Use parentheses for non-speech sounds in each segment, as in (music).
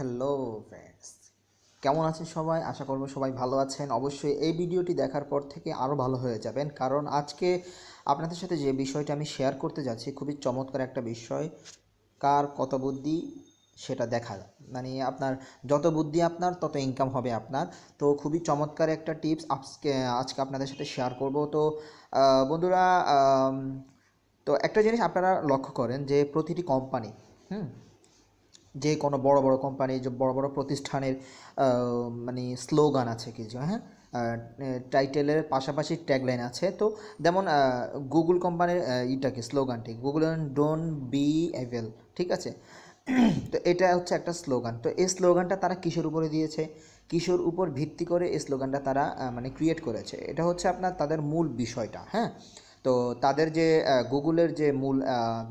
Hello friends কেমন আছেন সবাই? আশা করব সবাই ভালো আছেন। অবশ্যই এই ভিডিওটি দেখার পর থেকে আরও ভালো হয়ে যাবেন। কারণ আজকে আপনাদের সাথে যে বিষয়টা আমি শেয়ার করতে যাচ্ছি খুবই চমৎকার একটা বিষয়। কার কত বুদ্ধি, সেটা দেখা মানে আপনার যত বুদ্ধি আপনার, তত ইনকাম হবে আপনার। তো খুবই চমৎকার একটা টিপস আজকে আজকে আপনাদের সাথে শেয়ার করব। তো বন্ধুরা তো একটা জিনিস আপনারা লক্ষ্য করেন যে প্রতিটি কোম্পানি হুম যে কোনো বড় বড় কোম্পানি যে বড় বড় প্রতিষ্ঠানের মানে স্লোগান আছে কিছু হ্যাঁ? টাইটেলের পাশাপাশি ট্যাগলাইন আছে। তো যেমন গুগল কোম্পানির ইটা কি স্লোগানটি গুগল ডোন বি এভেল ঠিক আছে? তো এটা হচ্ছে একটা স্লোগান তো এই স্লোগানটা তারা কিসের উপরে দিয়েছে? কিশোর উপর ভিত্তি করে এই স্লোগানটা তারা মানে ক্রিয়েট করেছে? এটা হচ্ছে আপনার তাদের মূল বিষয়টা হ্যাঁ? তো তাদের যে গুগলের যে মূল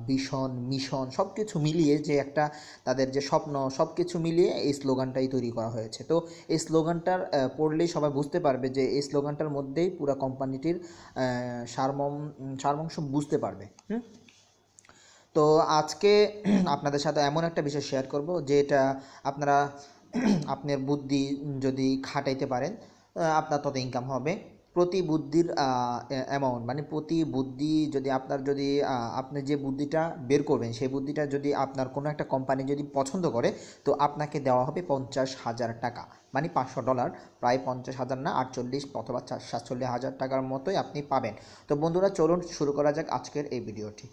ভিশন মিশন সব কিছু মিলিয়ে যে একটা তাদের যে স্বপ্ন সব কিছু মিলিয়ে এই স্লোগানটাই তৈরি করা হয়েছে। তো এই স্লোগানটার পড়লেই সবাই বুঝতে পারবে যে এই স্লোগানটার মধ্যেই পুরো কোম্পানিটির সারমম সারমংশ বুঝতে পারবে। হুম? তো আজকে (clears throat) আপনাদের সাথে এমন একটা বিষয় শেয়ার করব যেটা আপনারা, (clears throat) আপনার বুদ্ধি যদি খাটাইতে পারেন আপনার তত ইনকাম হবে। প্রতি বুদ্ধির অ্যামাউন্ট মানে প্রতি বুদ্ধি যদি আপনার যদি আপনি যে বুদ্ধিটা বের করবেন, সেই বুদ্ধিটা যদি আপনার কোনো একটা কোম্পানি যদি পছন্দ করে, তো আপনাকে দেওয়া হবে পঞ্চাশ হাজার টাকা। মানে পাঁচশো ডলার প্রায় পঞ্চাশ হাজার না, আটচল্লিশ অথবা সাতচল্লিশ হাজার টাকার মতোই আপনি পাবেন। তো বন্ধুরা, চলুন শুরু করা যাক আজকের এই ভিডিওটি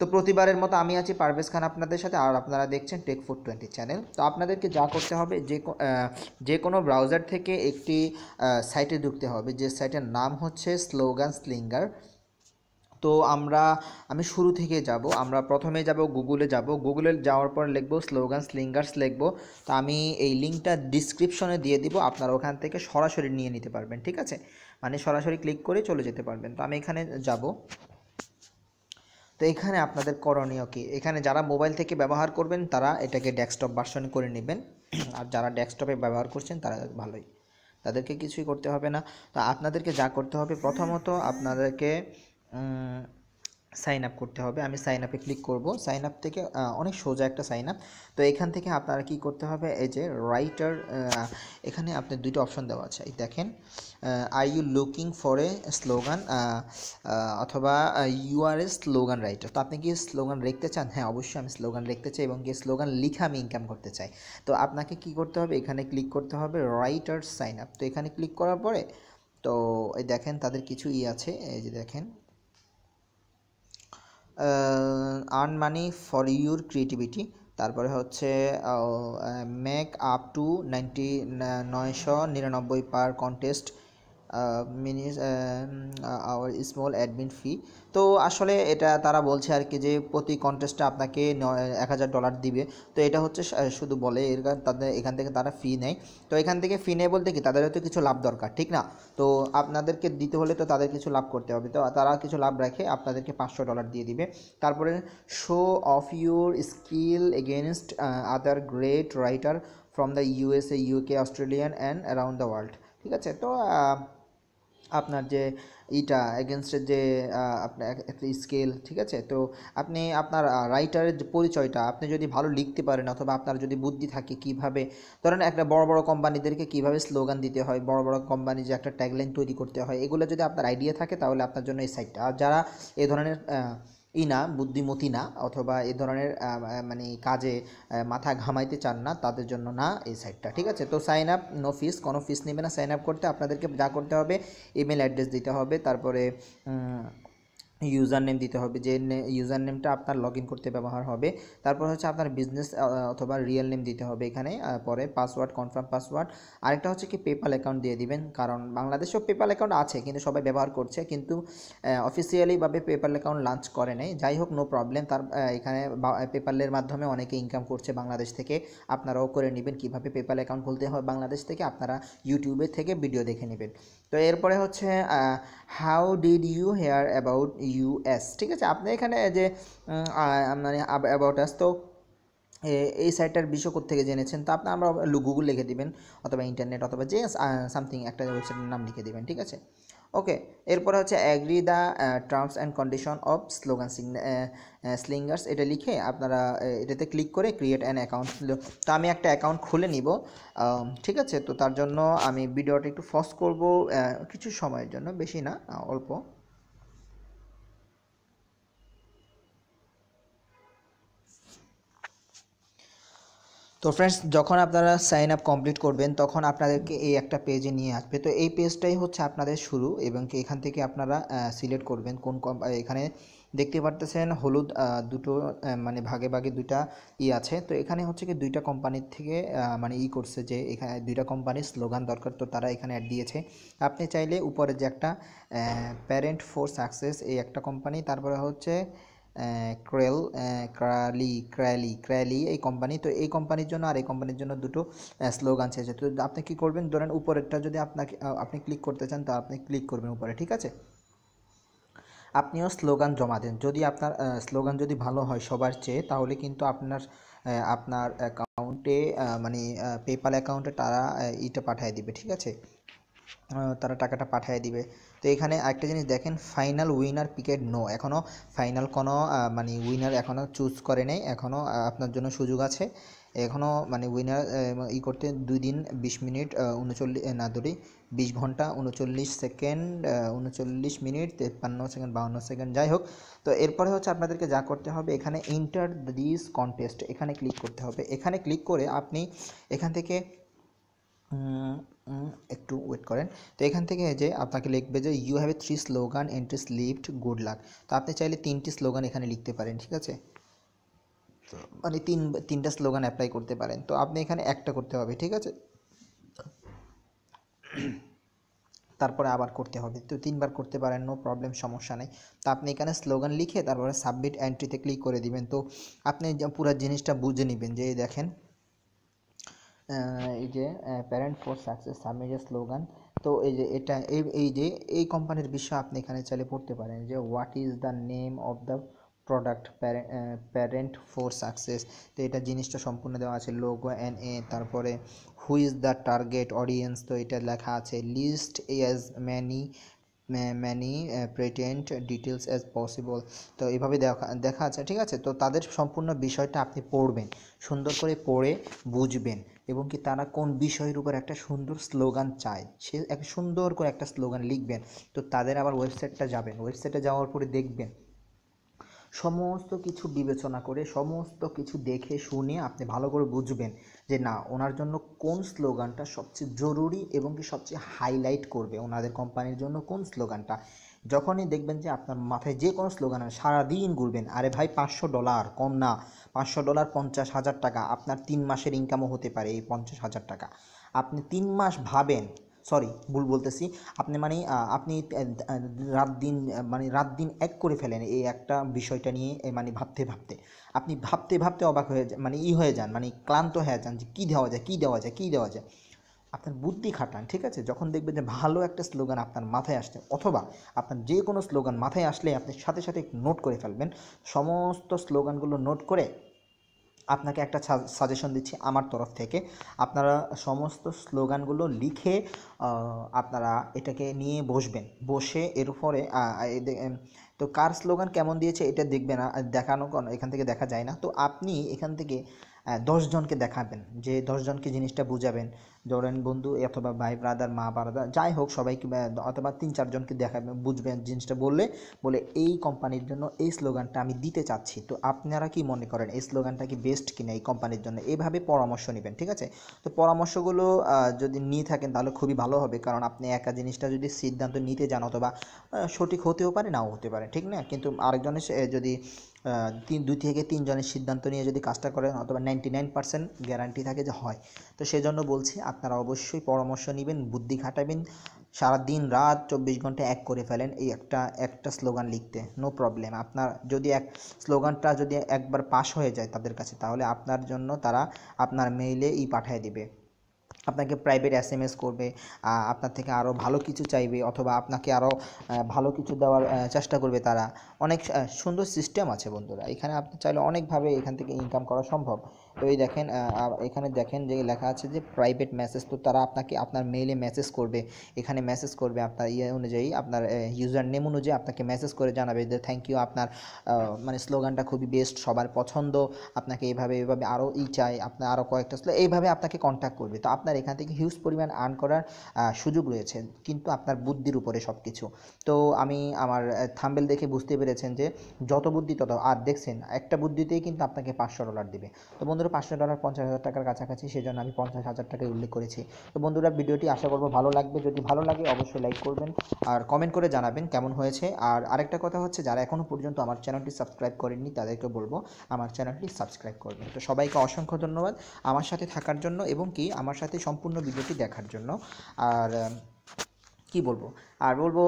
তো প্রতিবারের মতো আমি আছি পারভেজ খান আপনাদের সাথে, আর আপনারা দেখছেন টেক ফুড টোয়েন্টি চ্যানেল তো আপনাদেরকে যা করতে হবে, যে যে কোনো ব্রাউজার থেকে একটি সাইটে ঢুকতে হবে। যে সাইটের নাম হচ্ছে স্লোগান স্লিঙ্গার তো আমরা, আমি শুরু থেকে যাব। আমরা প্রথমে যাব গুগলে যাব। গুগলে যাওয়ার পর লিখব স্লোগান স্লিঙ্গার্স লিখব। তো আমি এই লিঙ্কটা ডিসক্রিপশনে দিয়ে দিব। আপনারা ওখান থেকে সরাসরি নিয়ে নিতে পারবেন, ঠিক আছে? মানে সরাসরি ক্লিক করে চলে যেতে পারবেন। তো আমি এখানে যাব। তো এখানে আপনাদের করণীয় কি? এখানে যারা মোবাইল থেকে ব্যবহার করবেন, তারা এটাকে ডেস্কটপ ভার্সন করে নেবেন। আর যারা ডেস্কটপে ব্যবহার করছেন, তারা ভালোই। তাদেরকে কিছুই করতে হবে না। তো আপনাদেরকে যা করতে হবে, প্রথমত আপনাদেরকে সাইন আপ করতে হবে। আমি সাইন আপে ক্লিক করব। সাইন আপ থেকে অনেক সোজা একটা সাইন আপ তো এখান থেকে আপনারা কি করতে হবে? এই যে রাইটার এখানে আপনার দুটো অপশন দেওয়া আছে। এই দেখেন I you looking for a slogan অথবা you are a slogan writer তো আপনি কি স্লোগান লিখতে চান? হ্যাঁ অবশ্যই আমি স্লোগান লিখতে চাই এবং কি স্লোগান লিখে আমি ইনকাম করতে চাই। তো আপনাকে কি করতে হবে? এখানে ক্লিক করতে হবে রাইটার সাইন আপ তো এখানে ক্লিক করার পরে, তো এই দেখেন তাদের কিছু ই আছে। এই যে দেখেন earn money for your creativity তারপরে হচ্ছে মেক আপ টু নাইনটি নয়শো নিরানব্বই per contest minus our small admin fee তো আসলে এটা তারা বলছে আর কি যে প্রতি কন্টেস্টে আপনাকে এক হাজার ডলার দিবে। তো এটা হচ্ছে শুধু বলে, এর তাদের, এখান থেকে তারা ফি নেয়। তো এখান থেকে ফি নেয় বলতে কি, তাদের হয়তো কিছু লাভ দরকার, ঠিক না? তো আপনাদেরকে দিতে হলে তো তাদের কিছু লাভ করতে হবে। তো তারা কিছু লাভ রাখে আপনাদেরকে পাঁচশো ডলার দিয়ে দিবে। তারপরে show off your skill against other great writer from the USA UK Australian and around the world ঠিক আছে? তো আপনার যে ইটা এগেনস্টের যে আপনার একটা স্কেল ঠিক আছে? তো আপনি আপনার রাইটারের যে পরিচয়টা, আপনি যদি ভালো লিখতে পারেন অথবা আপনার যদি বুদ্ধি থাকে কীভাবে, ধরেন একটা বড় বড় কোম্পানিদেরকে কীভাবে স্লোগান দিতে হয়, বড় বড় কোম্পানি যে একটা ট্যাগলাইন তৈরি করতে হয়, এগুলো যদি আপনার আইডিয়া থাকে, তাহলে আপনার জন্য এই সাইটটা আর যারা এ ধরনের ই না, বুদ্ধিমতী না, অথবা এ ধরনের মানে কাজে মাথা ঘামাইতে চান না, তাদের জন্য না এই সাইটটা ঠিক আছে? তো সাইন আপ নো ফিস কোনো ফিস নেবে না সাইন আপ করতে আপনাদেরকে যা করতে হবে ইমেল অ্যাড্রেস দিতে হবে, তারপরে ইউজার নেম দিতে হবে, যে ইউজার নেমটা আপনার লগ করতে ব্যবহার হবে। তারপর হচ্ছে আপনার বিজনেস অথবা রিয়েল নেম দিতে হবে এখানে পরে পাসওয়ার্ড কনফার্ম পাসওয়ার্ড আরেকটা হচ্ছে কি পেপাল অ্যাকাউন্ট দিয়ে দিবেন, কারণ বাংলাদেশেও পেপাল অ্যাকাউন্ট আছে, কিন্তু সবাই ব্যবহার করছে, কিন্তু অফিসিয়ালিভাবে পেপাল অ্যাকাউন্ট লঞ্চ করে নেই। যাই হোক নো প্রবলেম তার এখানে পেপালের মাধ্যমে অনেকে ইনকাম করছে বাংলাদেশ থেকে। আপনারাও করে নেবেন, কীভাবে পেপাল অ্যাকাউন্ট খুলতে হয় বাংলাদেশ থেকে, আপনারা ইউটিউবে থেকে ভিডিও দেখে নেবেন। তো এরপরে হচ্ছে how did you hear about us ঠিক আছে? আপনি এখানে যে মানে অ্যাবাউট আস তো এই সাইটটার বিষয় থেকে জেনেছেন, তো আপনি আমরা গুগল লিখে দিবেন, অথবা ইন্টারনেট অথবা যে সামথিং একটা ওয়েবসাইটের নাম লিখে দেবেন, ঠিক আছে? ওকে এরপরে হচ্ছে agree the terms and condition of slogan slingers এটা লিখে আপনারা আহ, এটাতে ক্লিক করে ক্রিয়েট অ্যান অ্যাকাউন্ট তো আমি একটা অ্যাকাউন্ট খুলে নিব। আম, ঠিক আছে? তো তার জন্য আমি ভিডিওটা একটু ফস করব আহ, কিছু সময়ের জন্য বেশি না অল্প। তো ফ্রেন্ডস যখন আপনারা সাইন আপ কমপ্লিট করবেন, তখন আপনাদেরকে এই একটা পেজে নিয়ে আসবে। তো এই পেজটাই হচ্ছে আপনাদের শুরু এবং এখান থেকে আপনারা সিলেক্ট করবেন কোন এখানে দেখতে পারতেছেন হলুদ দুটো মানে ভাগে ভাগে দুইটা ই আছে। তো এখানে হচ্ছে কি দুইটা কোম্পানির থেকে মানে ই করছে যে এখানে দুইটা কোম্পানির স্লোগান দরকার, তো তারা এখানে অ্যাড দিয়েছে। আপনি চাইলে উপরে যে একটা প্যারেন্ট ফর সাকসেস এই একটা কোম্পানি তারপরে হচ্ছে ক্রেল ক্রালি ক্র্যালি ক্র্যালি এই কোম্পানি তো এই কোম্পানির জন্য আর এই কোম্পানির জন্য দুটো স্লোগান চেয়েছে তো আপনি কি করবেন? ধরেন উপরেরটা যদি আপনাকে আপনি ক্লিক করতে চান, তো আপনি ক্লিক করবেন উপরে, ঠিক আছে? আপনিও স্লোগান জমা দেন। যদি আপনার স্লোগান যদি ভালো হয় সবার চেয়ে, তাহলে কিন্তু আপনার আপনার অ্যাকাউন্টে মানে পেপাল অ্যাকাউন্টে তারা ইটা পাঠিয়ে দিবে, ঠিক আছে? তারা টাকাটা পাঠিয়ে দিবে। তো এখানে আরেকটা জিনিস দেখেন ফাইনাল উইনার পিকেট নো এখনও ফাইনাল কোনো মানে উইনার এখনও চুজ করে নেই। এখনও আপনার জন্য সুযোগ আছে। এখনও মানে উইনার ই করতে দুই দিন বিশ মিনিট উনচল্লিশ না ধরি বিশ ঘণ্টা, উনচল্লিশ সেকেন্ড উনচল্লিশ মিনিট, তেপ্পান্ন সেকেন্ড, বাউন্ন সেকেন্ড, যাই হোক। তো এরপরে হচ্ছে আপনাদেরকে যা করতে হবে, এখানে ইন্টার দিস কন্টেস্ট এখানে ক্লিক করতে হবে। এখানে ক্লিক করে আপনি এখান থেকে একটু ওয়েট করেন। তো এখান থেকে যে আপনাকে লিখবে যে you have a three slogan entry slipped good luck তো আপনি চাইলে তিনটি স্লোগান এখানে লিখতে পারেন ঠিক আছে? তো মানে তিন তিনটা স্লোগান অ্যাপ্লাই করতে পারেন। তো আপনি এখানে একটা করতে হবে ঠিক আছে? তারপরে আবার করতে হবে। তো তিনবার করতে পারেন নো প্রবলেম সমস্যা নেই। তো আপনি এখানে স্লোগান লিখে তারপরে সাবমিট এন্ট্রিতে ক্লিক করে দিবেন। তো আপনি পুরো জিনিসটা বুঝে নেবেন যে দেখেন এই যে parent for success submit slogan তো এই যে এটা, এই এই যে, এই কোম্পানির বিষয়ে আপনি এখানে চাইলে পড়তে পারেন যে what is the name of the product parent for success তো এটা জিনিসটা সম্পূর্ণ দেওয়া আছে লোগো এন এ তারপরে who is the target audience তো এটা লেখা আছে list as many many pertinent details as possible তো এইভাবে দেখা দেখা আছে, ঠিক আছে? তো তাদের সম্পূর্ণ বিষয়টা আপনি পড়বেন, সুন্দর করে পড়ে বুঝবেন। এবং কি তারা কোন বিষয়ের উপর একটা সুন্দর স্লোগান চায়? সে এক সুন্দর করে একটা স্লোগান লিখবেন। তো তাদের আবার ওয়েবসাইটটা যাবেন। ওয়েবসাইটে যাওয়ার পরে দেখবেন। সমস্ত কিছু বিবেচনা করে, সমস্ত কিছু দেখে, শুনে আপনি ভালো করে বুঝবেন যে না, ওনার জন্য কোন স্লোগানটা সবচেয়ে জরুরি এবং কি সবচেয়ে হাইলাইট করবে। ওনাদের কোম্পানির জন্য কোন স্লোগানটা? যখনই দেখবেন যে আপনার মাথায় যে কোনো স্লোগান সারাদিন ঘুরবেন, আরে ভাই পাঁচশো ডলার কম না, পাঁচশো ডলার পঞ্চাশ হাজার টাকা, আপনার তিন মাসের ইনকামও হতে পারে এই পঞ্চাশ হাজার টাকা। আপনি তিন মাস ভাবেন সরি ভুল বলতেছি, আপনি মানে আপনি রাত দিন মানে রাত দিন এক করে ফেলেন এই একটা বিষয়টা নিয়ে মানে ভাবতে ভাবতে। আপনি ভাবতে ভাবতে অবাক হয়ে মানে ই হয়ে যান মানে ক্লান্ত হয়ে যান যে কী দেওয়া যায়, কী দেওয়া যায়, কী দেওয়া যায়। আপনার বুদ্ধি খাটান, ঠিক আছে? যখন দেখবেন যে ভালো একটা স্লোগান আপনার মাথায় আসছে, অথবা আপনার যে কোনো স্লোগান মাথায় আসলে আপনি সাথে সাথে নোট করে ফেলবেন, সমস্ত স্লোগানগুলো নোট করে আপনাকে একটা সাজেশন দিচ্ছি আমার তরফ থেকে। আপনারা সমস্ত স্লোগানগুলো লিখে আপনারা এটাকে নিয়ে বসবেন। বসে এর উপরে তো কার স্লোগান কেমন দিয়েছে এটা দেখবেন আর দেখানো কোনো- এখান থেকে দেখা যায় না। তো আপনি এখান থেকে দশজনকে দেখাবেন, যে দশজনকে জিনিসটা বুঝাবেন। ধরেন বন্ধু অথবা ভাই ব্রাদার মা ব্রাদার যাই হোক, সবাইকে অথবা তিন চারজনকে দেখাবেন, বুঝবেন জিনিসটা বললে, বলে এই কোম্পানির জন্য এই স্লোগানটা আমি দিতে চাচ্ছি। তো আপনারা কি মনে করেন, এই স্লোগানটা কি বেস্ট কিনা এই কোম্পানির জন্য? এভাবে পরামর্শ নেবেন, ঠিক আছে? তো পরামর্শগুলো যদি নিয়ে থাকেন, তাহলে খুবই ভালো হবে, কারণ আপনি একা জিনিসটা যদি সিদ্ধান্ত নিতে যান, অথবা সঠিক হতেও পারে, নাও হতে পারে, ঠিক না? কিন্তু আরেকজনের যদি তিন দুই থেকে তিনজনের সিদ্ধান্ত নিয়ে যদি কাজটা করেন, অথবা নাইনটি নাইন পার্সেন্ট গ্যারান্টি থাকে যে হয়। তো সেজন্য বলছি, আপনারা অবশ্যই পরামর্শ নেবেন, বুদ্ধি খাটাবেন সারা দিন রাত চব্বিশ ঘণ্টা এক করে ফেলেন, এই একটা একটা স্লোগান লিখতে নো প্রবলেম আপনার যদি এক, স্লোগানটা যদি একবার পাস হয়ে যায় তাদের কাছে, তাহলে আপনার জন্য তারা আপনার মেইলে ই পাঠিয়ে দিবে। আপনাকে প্রাইভেট এস এম এস করবে আপনার থেকে আরও ভালো কিছু চাইবে অথবা আপনাকে আরও ভালো কিছু দেওয়ার চেষ্টা করবে তারা। অনেক সুন্দর সিস্টেম আছে বন্ধুরা। এখানে আপনি চাইলে অনেকভাবে এখান থেকে ইনকাম করা সম্ভব। তো এই দেখেন এখানে দেখেন যে লেখা আছে যে প্রাইভেট মেসেজ তো তারা আপনাকে আপনার মেইলে মেসেজ করবে। এখানে মেসেজ করবে আপনার ইয়ে অনুযায়ী, আপনার ইউজার নেম অনুযায়ী আপনাকে মেসেজ করে জানাবে যে থ্যাংক ইউ আপনার মানে স্লোগানটা খুবই বেস্ট সবার পছন্দ, আপনাকে এইভাবে এইভাবে আরও ই চাই, আপনার আরও কয়েকটা এইভাবে আপনাকে কন্ট্যাক্ট করবে। তো আপনার এখান থেকে হিউজ পরিমাণ আর্ন করার সুযোগ রয়েছে, কিন্তু আপনার বুদ্ধির উপরে সব কিছু তো আমি আমার থাম্বেল দেখে বুঝতে পেরেছেন যে যত বুদ্ধি তত, আর দেখছেন, একটা বুদ্ধিতেই কিন্তু আপনাকে পাঁচশো ডলার দিবে। তো বন্ধুরা পাঁচশো ডলার পঞ্চাশ হাজার টাকার কাছাকাছি, সেজন্য আমি পঞ্চাশ হাজার টাকায় উল্লেখ করেছি। তো বন্ধুরা, ভিডিওটি আশা করব ভালো লাগবে। যদি ভালো লাগে, অবশ্যই লাইক করবেন আর কমেন্ট করে জানাবেন কেমন হয়েছে। আর আরেকটা কথা হচ্ছে, যারা এখনও পর্যন্ত আমার চ্যানেলটি সাবস্ক্রাইব করেননি, তাদেরকে বলব আমার চ্যানেলটি সাবস্ক্রাইব করবেন। তো সবাইকে অসংখ্য ধন্যবাদ আমার সাথে থাকার জন্য এবং কি আমার সাথে সম্পূর্ণ ভিডিওটি দেখার জন্য। আর কি বলব? আর বলব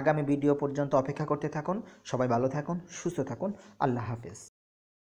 আগামী ভিডিও পর্যন্ত অপেক্ষা করতে থাকুন। সবাই ভালো থাকুন, সুস্থ থাকুন। আল্লাহ হাফেজ।